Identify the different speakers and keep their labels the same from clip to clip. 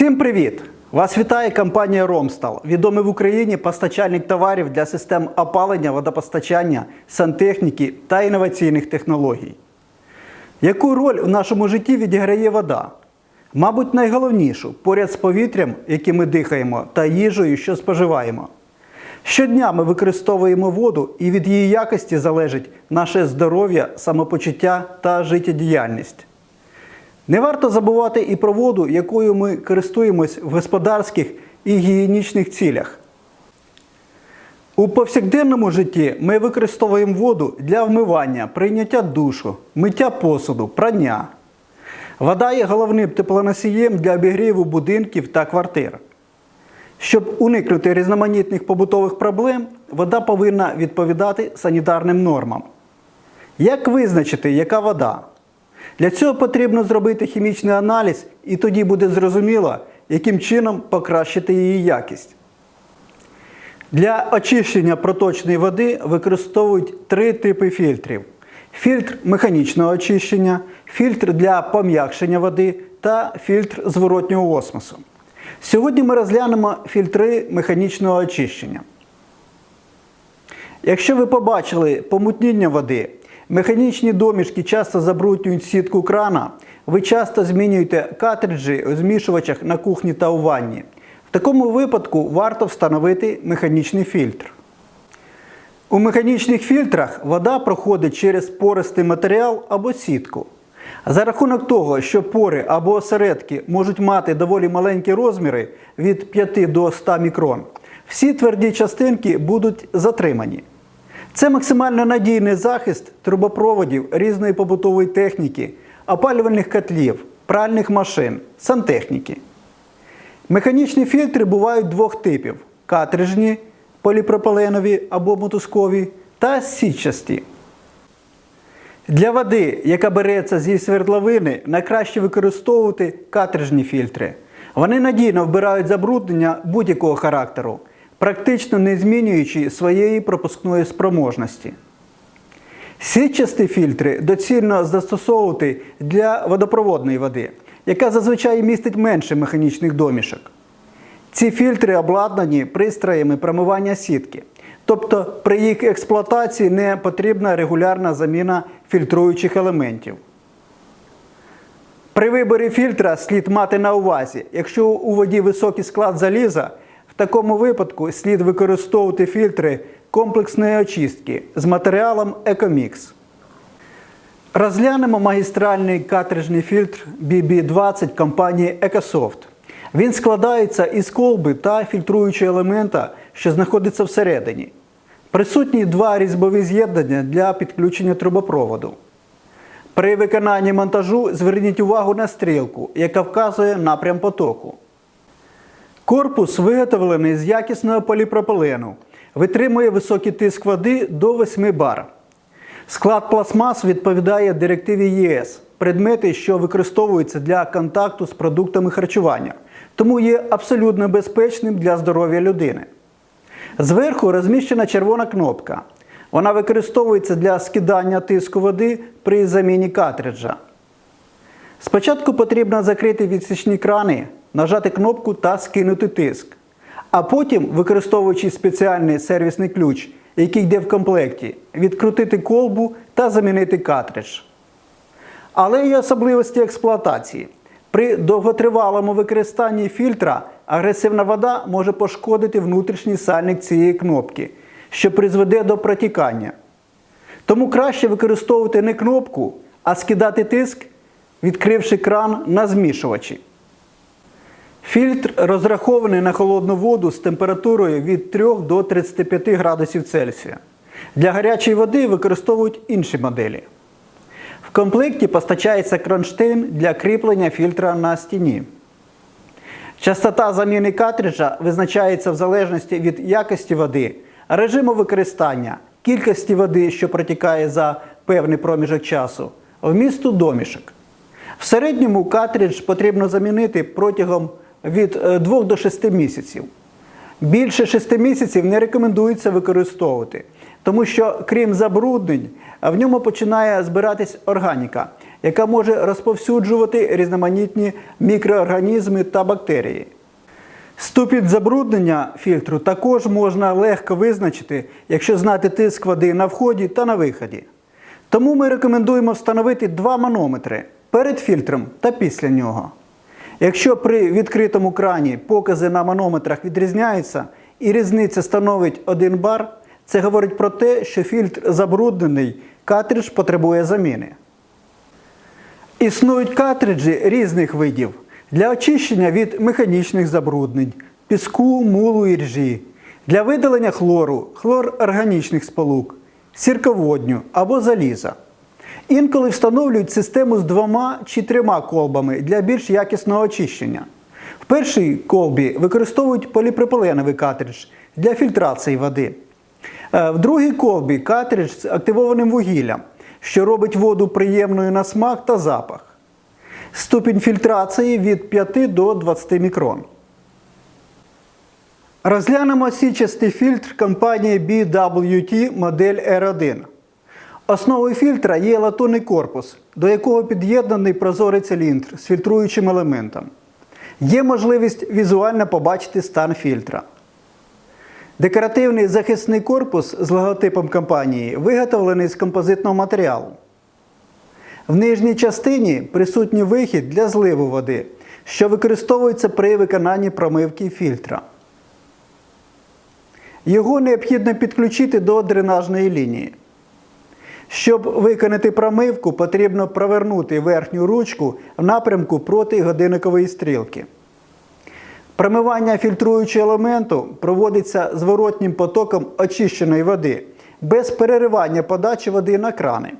Speaker 1: Всім привіт! Вас вітає компанія Ромстал, відомий в Україні постачальник товарів для систем опалення, водопостачання, сантехніки та інноваційних технологій. Яку роль в нашому житті відіграє вода? Мабуть, найголовнішу поряд з повітрям, яким ми дихаємо, та їжею, що споживаємо. Щодня ми використовуємо воду, і від її якості залежить наше здоров'я, самопочуття та життєдіяльність. Не варто забувати і про воду, якою ми користуємось в господарських і гігієнічних цілях. У повсякденному житті ми використовуємо воду для вмивання, прийняття душу, миття посуду, прання. Вода є головним теплоносієм для обігріву будинків та квартир. Щоб уникнути різноманітних побутових проблем, вода повинна відповідати санітарним нормам. Як визначити, яка вода? Для цього потрібно зробити хімічний аналіз, і тоді буде зрозуміло, яким чином покращити її якість. Для очищення проточної води використовують три типи фільтрів: фільтр механічного очищення, фільтр для пом'якшення води та фільтр зворотнього осмосу. Сьогодні ми розглянемо фільтри механічного очищення. Якщо ви побачили помутніння води, механічні домішки часто забруднюють сітку крана, ви часто змінюєте картриджі у змішувачах на кухні та у ванні. В такому випадку варто встановити механічний фільтр. У механічних фільтрах вода проходить через пористий матеріал або сітку. За рахунок того, що пори або осередки можуть мати доволі маленькі розміри від 5 до 100 мікрон, всі тверді частинки будуть затримані. Це максимально надійний захист трубопроводів різної побутової техніки, опалювальних котлів, пральних машин, сантехніки. Механічні фільтри бувають двох типів: картриджні, поліпропиленові або мотузкові та сітчасті. Для води, яка береться зі свердловини, найкраще використовувати картриджні фільтри. Вони надійно вбирають забруднення будь-якого характеру, практично не змінюючи своєї пропускної спроможності. Сітчасті фільтри доцільно застосовувати для водопроводної води, яка зазвичай містить менше механічних домішок. Ці фільтри обладнані пристроями промивання сітки, тобто при їх експлуатації не потрібна регулярна заміна фільтруючих елементів. При виборі фільтра слід мати на увазі, якщо у воді високий склад заліза, такому випадку слід використовувати фільтри комплексної очистки з матеріалом Ecomix. Розглянемо магістральний картриджний фільтр BB20 компанії EcoSoft. Він складається із колби та фільтруючого елемента, що знаходиться всередині. Присутні два різьбові з'єднання для підключення трубопроводу. При виконанні монтажу зверніть увагу на стрілку, яка вказує напрям потоку. Корпус виготовлений з якісного поліпропилену, витримує високий тиск води до 8 бар. Склад пластмас відповідає директиві ЄС, предмети, що використовуються для контакту з продуктами харчування, тому є абсолютно безпечним для здоров'я людини. Зверху розміщена червона кнопка. Вона використовується для скидання тиску води при заміні картриджа. Спочатку потрібно закрити відсічні крани, нажати кнопку та скинути тиск. А потім, використовуючи спеціальний сервісний ключ, який йде в комплекті, відкрутити колбу та замінити картридж. Але є особливості експлуатації. При довготривалому використанні фільтра агресивна вода може пошкодити внутрішній сальник цієї кнопки, що призведе до протікання. Тому краще використовувати не кнопку, а скидати тиск, відкривши кран на змішувачі. Фільтр розрахований на холодну воду з температурою від 3 до 35 градусів Цельсія. Для гарячої води використовують інші моделі. В комплекті постачається кронштейн для кріплення фільтра на стіні. Частота заміни картриджа визначається в залежності від якості води, режиму використання, кількості води, що протікає за певний проміжок часу, вмісту домішок. В середньому картридж потрібно замінити протягом від 2 до 6 місяців. Більше 6 місяців не рекомендується використовувати, тому що, крім забруднень, в ньому починає збиратись органіка, яка може розповсюджувати різноманітні мікроорганізми та бактерії. Ступінь забруднення фільтру також можна легко визначити, якщо знати тиск води на вході та на виході. Тому ми рекомендуємо встановити два манометри перед фільтром та після нього. Якщо при відкритому крані покази на манометрах відрізняються і різниця становить 1 бар, це говорить про те, що фільтр забруднений, картридж потребує заміни. Існують картриджі різних видів для очищення від механічних забруднень, піску, мулу і ржі, для видалення хлору, хлорорганічних сполук, сірководню або заліза. Інколи встановлюють систему з двома чи трьома колбами для більш якісного очищення. В першій колбі використовують поліпропиленовий картридж для фільтрації води. Е, В другій колбі картридж з активованим вугіллям, що робить воду приємною на смак та запах. Ступінь фільтрації від 5 до 20 мікрон. Розглянемо січастий фільтр компанії BWT модель R1. Основою фільтра є латунний корпус, до якого під'єднаний прозорий циліндр з фільтруючим елементом. Є можливість візуально побачити стан фільтра. Декоративний захисний корпус з логотипом компанії виготовлений з композитного матеріалу. В нижній частині присутній вихід для зливу води, що використовується при виконанні промивки фільтра. Його необхідно підключити до дренажної лінії. Щоб виконати промивку, потрібно провернути верхню ручку в напрямку проти годинникової стрілки. Промивання фільтруючого елементу проводиться зворотнім потоком очищеної води без переривання подачі води на крани.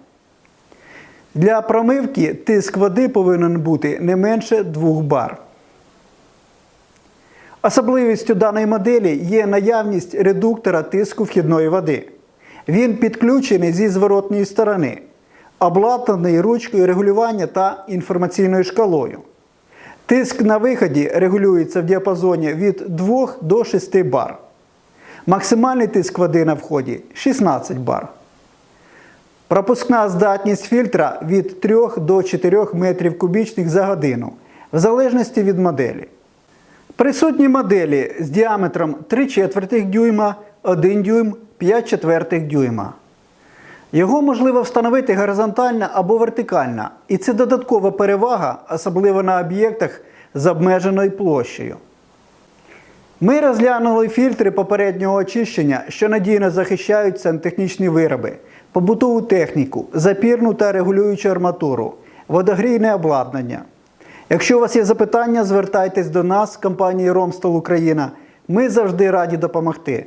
Speaker 1: Для промивки тиск води повинен бути не менше 2 бар. Особливістю даної моделі є наявність редуктора тиску вхідної води. Він підключений зі зворотньої сторони, обладнаний ручкою регулювання та інформаційною шкалою. Тиск на виході регулюється в діапазоні від 2 до 6 бар. Максимальний тиск води на вході 16 бар. Пропускна здатність фільтра від 3 до 4 метрів кубічних за годину, в залежності від моделі. Присутні моделі з діаметром 3 четвертих дюйма, 1 дюйм, 5 четвертих дюйма. Його можливо встановити горизонтально або вертикально, і це додаткова перевага, особливо на об'єктах з обмеженою площею. Ми розглянули фільтри попереднього очищення, що надійно захищають сантехнічні вироби, побутову техніку, запірну та регулюючу арматуру, водогрійне обладнання. Якщо у вас є запитання, звертайтесь до нас, компанії Ромстол Україна. Ми завжди раді допомогти.